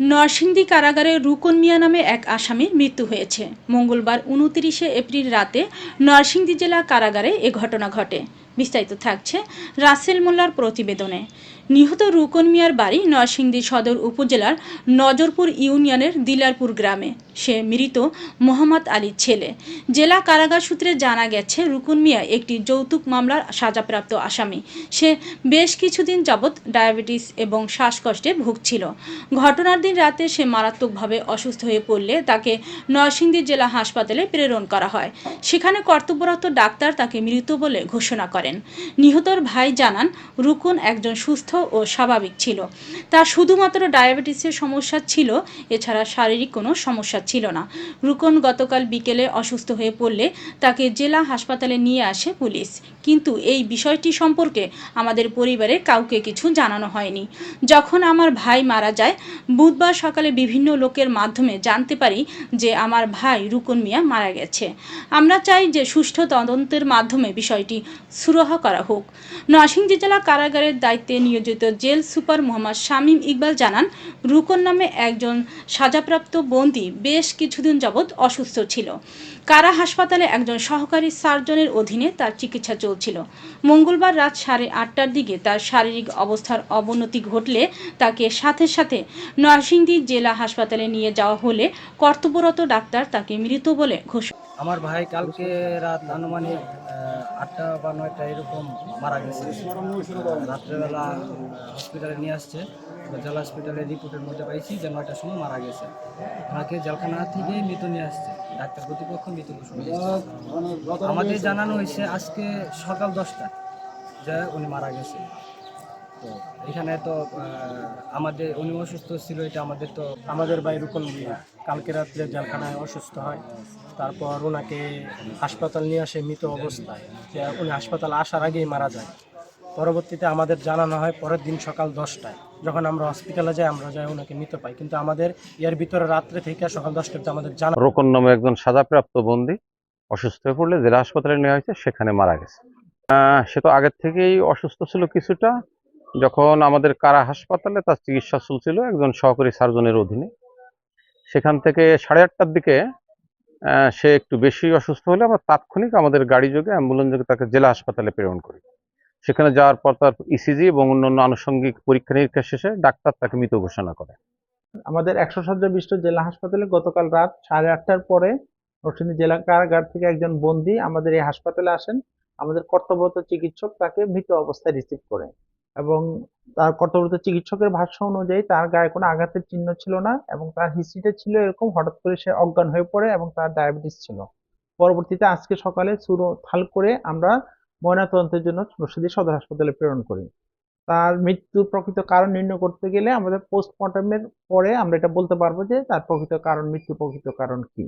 নরসিংদী কারাগারে রুকন মিয়া নামে এক আসামির মৃত্যু হয়েছে। মঙ্গলবার উনতিরিশে এপ্রিল রাতে নরসিংদী জেলা কারাগারে এ ঘটনা ঘটে। বিস্তারিত থাকছে রাসেল মোল্লার প্রতিবেদনে। নিহত রুকন মিয়ার বাড়ি নরসিংদী সদর উপজেলার নজরপুর ইউনিয়নের দিলারপুর গ্রামে। সে মৃত মোহাম্মদ আলীর ছেলে। জেলা কারাগার সূত্রে জানা গেছে, রুকন মিয়া একটি যৌতুক মামলার সাজাপ্রাপ্ত আসামি। সে বেশ কিছুদিন যাবৎ ডায়াবেটিস এবং শ্বাসকষ্টে ভুগছিল। ঘটনার দিন রাতে সে মারাত্মকভাবে অসুস্থ হয়ে পড়লে তাকে নরসিংদী জেলা হাসপাতালে প্রেরণ করা হয়। সেখানে কর্তব্যরত ডাক্তার তাকে মৃত বলে ঘোষণা করেন নিহতর ভাই জানান, রুকুন একজন সুস্থ ও স্বাভাবিক ছিল। তার শুধুমাত্র ডায়াবেটিসের সমস্যা ছিল, এছাড়া শারীরিক কোনো সমস্যা ছিল না। রুকন গতকাল বিকেলে অসুস্থ হয়ে পড়লে তাকে জেলা হাসপাতালে নিয়ে আসে পুলিশ। কিন্তু এই বিষয়টি সম্পর্কে আমাদের পরিবারে কাউকে কিছু জানানো হয়নি। যখন আমার ভাই মারা যায়, বুধবার সকালে বিভিন্ন লোকের মাধ্যমে জানতে পারি যে আমার ভাই রুকন মিয়া মারা গেছে। আমরা চাই যে সুষ্ঠু তদন্তের মাধ্যমে বিষয়টি সুরাহা করা হোক। নরসিংদী জেলা কারাগারের দায়িত্বে নিয়োজিত জেল সুপার মোহাম্মদ শামীম ইকবাল জানান, রুকন নামে একজন সাজাপ্রাপ্ত বন্দী বেশ কিছুদিন যাবৎ অসুস্থ ছিল। কারা হাসপাতালে একজন সহকারী সার্জনের অধীনে তার চিকিৎসা চলছিল। মঙ্গলবার রাত সাড়ে আটটার দিকে তার শারীরিক অবস্থার অবনতি ঘটলে তাকে সাথে সাথে নরসিংদী জেলা হাসপাতালে নিয়ে যাওয়া হলে কর্তব্যরত ডাক্তার তাকে মৃত বলে ঘোষণা আমার ভাই কালকে রাত আনুমানিক আটটা বা নয়টা এরকম মারা গেছে। রাত্রেবেলা হসপিটালে নিয়ে আসছে। জেলা হসপিটালে রিপোর্টের মধ্যে পাইছি যে নয়টার সময় মারা গেছে। ওনাকে জেলখানা থেকে মৃত নিয়ে আসছে। ডাক্তার কর্তৃপক্ষ মৃত ঘোষণা। আমাদের জানানো হয়েছে আজকে সকাল দশটা যে উনি মারা গেছে। এখানে তো আমাদের, উনি অসুস্থ ছিল, এটা আমাদের তো, আমাদের ভাই রুকন কালকে রাত্রে জেলখানায় অসুস্থ হয়। তারপর ওনাকে হাসপাতাল নিয়ে আসে মৃত অবস্থায়। উনি হাসপাতাল আসার আগেই মারা যায়। পরবর্তীতে আমাদের জানানো হয় পরের দিন সকাল দশটায়। যখন আমরা হসপিটালে যাই, আমরা যাই ওনাকে মৃত পাই। কিন্তু আমাদের এর ভিতরে রাত্রে থেকে সকাল দশটাতে আমাদের জানা রোকন নামে একজন সাজাপ্রাপ্ত বন্দী অসুস্থ হয়ে পড়লে জেলা হাসপাতালে নেওয়া হয়েছে, সেখানে মারা গেছে। সে তো আগের থেকেই অসুস্থ ছিল কিছুটা। যখন আমাদের কারা হাসপাতালে, তার চিকিৎসা চলছিল একজন সহকারী সার্জনের অধীনে। সেখান থেকে সাড়ে আটটার দিকে সে একটু বেশি অসুস্থ হলে আমরা তাৎক্ষণিক আমাদের গাড়ি যোগে, অ্যাম্বুলেন্স যোগে তাকে জেলা হাসপাতালে প্রেরণ করি। সেখানে যাওয়ার পর তার ইসিজি এবং অন্যান্য আনুষঙ্গিক পরীক্ষা নিরীক্ষা শেষে ডাক্তার তাকে মৃত ঘোষণা করে। আমাদের একশো শয্যা বিশিষ্ট জেলা হাসপাতালে গতকাল রাত সাড়ে আটটার পরে নরসিংদী জেলা কারাগার থেকে একজন বন্দী আমাদের এই হাসপাতালে আসেন। আমাদের কর্তব্যরত চিকিৎসক তাকে মৃত অবস্থায় রিসিভ করে এবং তার কর্তব্যরত চিকিৎসকের ভাষ্য অনুযায়ী তার গায়ে কোনো আঘাতের চিহ্ন ছিল না এবং তার হিস্ট্রিটা ছিল এরকম। হঠাৎ করে সে অজ্ঞান হয়ে পড়ে এবং তার ডায়াবেটিস ছিল। পরবর্তীতে আজকে সকালে চুরো থাল করে আমরা ময়নাতদন্তের জন্য নরসিংদী সদর হাসপাতালে প্রেরণ করি। তার মৃত্যুর প্রকৃত কারণ নির্ণয় করতে গেলে আমাদের পোস্টমর্টমের পরে আমরা এটা বলতে পারব যে তার প্রকৃত কারণ, মৃত্যুর প্রকৃত কারণ কি।